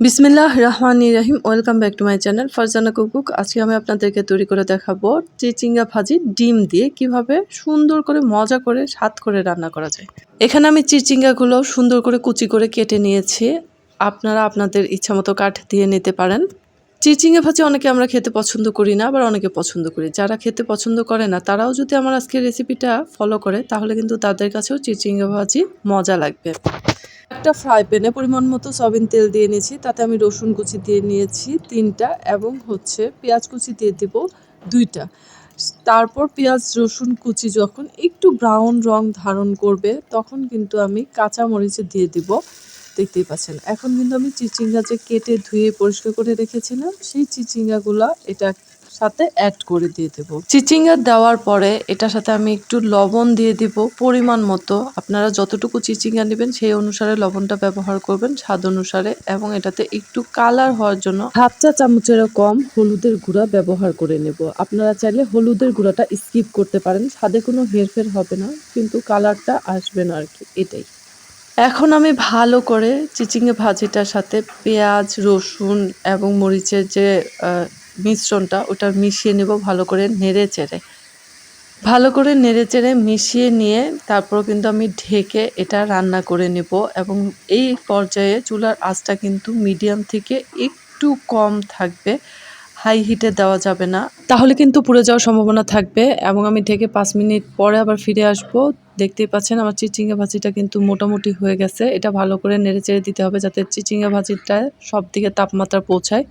বিসমিল্লাহ রহমান রাহিম welcome back to my channel Farzana কুকুক। আজকে আমি আপনাদেরকে তৈরি করে দেখাবো চিচিঙ্গা ভাজি ডিম দিয়ে কীভাবে সুন্দর করে মজা করে স্বাদ করে রান্না করা যায়। এখানে আমি চিচিঙ্গাগুলো সুন্দর করে কুচি করে কেটে নিয়েছি। আপনারা আপনাদের ইচ্ছা মতো কাঠ দিয়ে নিতে পারেন। চিচিঙ্গা ভাজি অনেকে আমরা খেতে পছন্দ করি না, আবার অনেকে পছন্দ করি। যারা খেতে পছন্দ করে না, তারাও যদি আমার আজকের রেসিপিটা ফলো করে, তাহলে কিন্তু তাদের কাছেও চিচিঙ্গা ভাজি মজা লাগবে। একটা ফ্রাই প্যানে পরিমাণ মতো সয়াবিন তেল দিয়ে নিয়েছি, তাতে আমি রসুন কুচি দিয়ে নিয়েছি তিনটা এবং হচ্ছে পেঁয়াজ কুচি দিয়ে দেব দুইটা। তারপর পেঁয়াজ, রসুন কুচি যখন একটু ব্রাউন রং ধারণ করবে, তখন কিন্তু আমি কাঁচা মরিচে দিয়ে দিব। দেখতেই পাচ্ছেন। এখন কিন্তু আমি চিচিঙ্গা যে কেটে ধুয়ে পরিষ্কার করে রেখেছিলাম, সেই চিচিঙ্গাগুলা এটা সাথে অ্যাড করে দিয়ে দেব। চিচিঙ্গা দেওয়ার পরে এটার সাথে আমি একটু লবণ দিয়ে দিব। পরিমাণ মতো আপনারা যতটুকু চিচিঙ্গা নেবেন, সেই অনুসারে লবণটা ব্যবহার করবেন স্বাদ অনুসারে এবং এটাতে একটু কালার হওয়ার জন্য হাফ চা চামচেরও কম হলুদের গুঁড়া ব্যবহার করে নেব। আপনারা চাইলে হলুদের গুঁড়াটা স্কিপ করতে পারেন, স্বাদে কোনো হেরফের হবে না, কিন্তু কালারটা আসবে না আর কি, এটাই। এখন আমি ভালো করে চিচিঙ্গে ভাজিটার সাথে পেঁয়াজ, রসুন এবং মরিচের যে মিশ্রণটা ওটা মিশিয়ে নেব ভালো করে নেড়ে চেড়ে। ভালো করে নেড়ে চেড়ে মিশিয়ে নিয়ে তারপর কিন্তু আমি ঢেকে এটা রান্না করে নেব এবং এই পর্যায়ে চুলার আঁচটা কিন্তু মিডিয়াম থেকে একটু কম থাকবে, হাই হিটে দেওয়া যাবে না। তাহলে কিন্তু পুড়ে যাওয়ার সম্ভাবনা থাকবে এবং আমি ঢেকে পাঁচ মিনিট পরে আবার ফিরে আসব। দেখতেই পাচ্ছেন, আমার চিচিঙ্গা ভাজিটা কিন্তু মোটামুটি হয়ে গেছে। এটা ভালো করে নেড়ে চেড়ে দিতে হবে যাতে চিচিঙ্গা ভাজিটা সব দিকে তাপমাত্রা পৌঁছায়।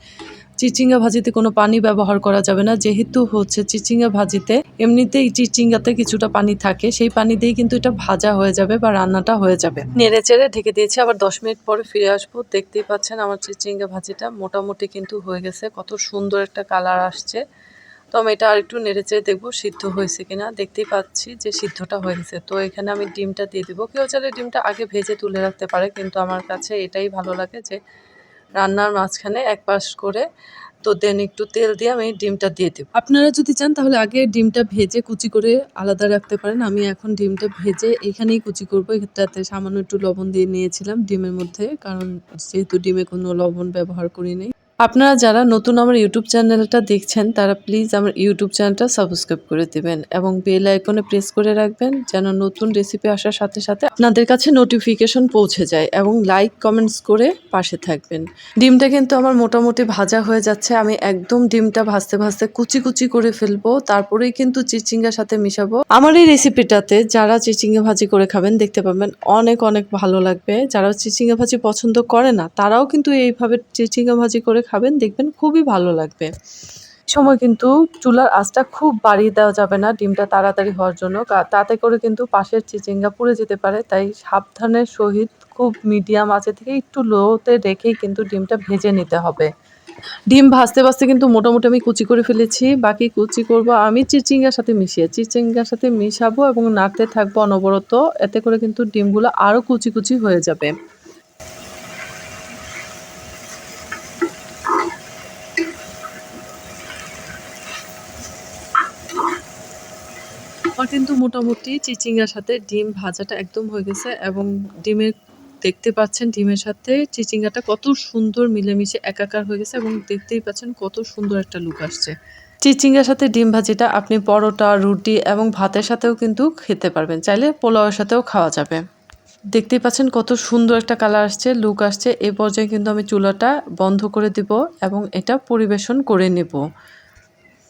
চিচিঙ্গা ভাজিতে কোনো পানি ব্যবহার করা যাবে না। যেহেতু হচ্ছে চিচিঙ্গা ভাজিতে এমনিতেই চিচিঙ্গাতে কিছুটা পানি থাকে, সেই পানি দিয়েই কিন্তু এটা ভাজা হয়ে যাবে বা রান্নাটা হয়ে যাবে। নেড়ে চেড়ে ঢেকে দিয়েছি, আবার দশ মিনিট পরে ফিরে আসব। দেখতেই পাচ্ছেন আমার চিচিঙ্গা ভাজিটা মোটামুটি কিন্তু হয়ে গেছে। কত সুন্দর একটা কালার আসছে। এটা আর একটু নেড়ে চেড়ে দেখব সিদ্ধ হয়েছে কিনা। দেখতেই পাচ্ছি যে সিদ্ধটা হয়েছে। তো এখানে আমি ডিমটা দিয়ে দেবো। কেউ চাইলে ডিমটা আগে ভেজে তুলে রাখতে পারে, কিন্তু আমার কাছে এটাই ভালো লাগে যে রান্নার মাঝখানে এক পাশ করে তো দেন একটু তেল দিয়ে আমি ডিমটা দিয়ে দেবো। আপনারা যদি চান তাহলে আগে ডিমটা ভেজে কুচি করে আলাদা রাখতে পারেন। আমি এখন ডিমটা ভেজে এখানেই কুচি করব। এটাতে সামান্য একটু লবণ দিয়ে নিয়েছিলাম ডিমের মধ্যে, কারণ যেহেতু ডিমে কোনো লবণ ব্যবহার করি নেই। আপনারা যারা নতুন আমার ইউটিউব চ্যানেলটা দেখছেন, তারা প্লিজ আমার ইউটিউব চ্যানেলটা সাবস্ক্রাইব করে দেবেন এবং বেল আইকনে প্রেস করে রাখবেন যেন নতুন রেসিপি আসার সাথে সাথে আপনাদের কাছে নোটিফিকেশন পৌঁছে যায় এবং লাইক কমেন্টস করে পাশে থাকবেন। ডিমটা কিন্তু আমার মোটামুটি ভাজা হয়ে যাচ্ছে। আমি একদম ডিমটা ভাজতে ভাজতে কুচি কুচি করে ফেলব, তারপরেই কিন্তু চিচিঙ্গার সাথে মিশাবো। আমার এই রেসিপিটাতে যারা চিচিঙ্গা ভাজি করে খাবেন, দেখতে পাবেন অনেক অনেক ভালো লাগবে। যারা চিচিঙ্গা ভাজি পছন্দ করে না, তারাও কিন্তু এইভাবে চিচিঙ্গা ভাজি করে খাবেন, দেখবেন খুবই ভালো লাগবে। সময় কিন্তু চুলার আঁচটা খুব বাড়িয়ে দেওয়া যাবে না, ডিমটা তাড়াতাড়ি হওয়ার জন্য। তাতে করে কিন্তু পাশের চিচিঙ্গা পুড়ে যেতে পারে, তাই সাবধানের সহিত খুব মিডিয়াম আঁচে থেকে একটু লোতে রেখেই কিন্তু ডিমটা ভেজে নিতে হবে। ডিম ভাজতে ভাজতে কিন্তু মোটামুটি আমি কুচি করে ফেলেছি, বাকি কুচি করব আমি চিচিঙ্গার সাথে মিশিয়ে। চিচিঙ্গার সাথে মিশাবো এবং নাড়তে থাকব অনবরত, এতে করে কিন্তু ডিমগুলো আরও কুচি কুচি হয়ে যাবে। আমার কিন্তু মোটামুটি চিচিঙ্গার সাথে ডিম ভাজাটা একদম হয়ে গেছে এবং ডিমের, দেখতে পাচ্ছেন ডিমের সাথে চিচিঙ্গাটা কত সুন্দর মিলেমিশে একাকার হয়ে গেছে এবং দেখতেই পাচ্ছেন কত সুন্দর একটা লুক আসছে। চিচিঙ্গার সাথে ডিম ভাজিটা আপনি পরোটা, রুটি এবং ভাতের সাথেও কিন্তু খেতে পারবেন। চাইলে পোলাওয়ের সাথেও খাওয়া যাবে। দেখতেই পাচ্ছেন কত সুন্দর একটা কালার আসছে লুক আসছে। এ পর্যায়ে কিন্তু আমি চুলাটা বন্ধ করে দিব এবং এটা পরিবেশন করে নেব।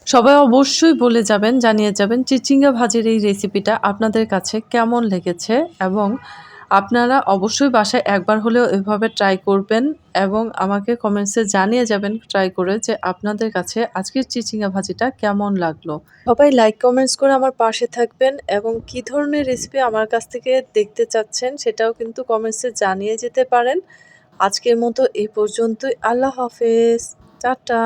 সবাই অবশ্যই বলে যাবেন, জানিয়ে যাবেন চিচিঙ্গা ভাজির এই রেসিপিটা আপনাদের কাছে কেমন লেগেছে এবং আপনারা অবশ্যই বাসায় একবার হলেও এভাবে ট্রাই করবেন এবং আমাকে কমেন্টসে জানিয়ে যাবেন ট্রাই করে যে আপনাদের কাছে আজকের চিচিঙ্গা ভাজিটা কেমন লাগল। সবাই লাইক কমেন্টস করে আমার পাশে থাকবেন এবং কি ধরনের রেসিপি আমার কাছ থেকে দেখতে চাচ্ছেন সেটাও কিন্তু কমেন্টসে জানিয়ে যেতে পারেন। আজকের মতো এই পর্যন্তই। আল্লাহ হাফেজ। টাটা।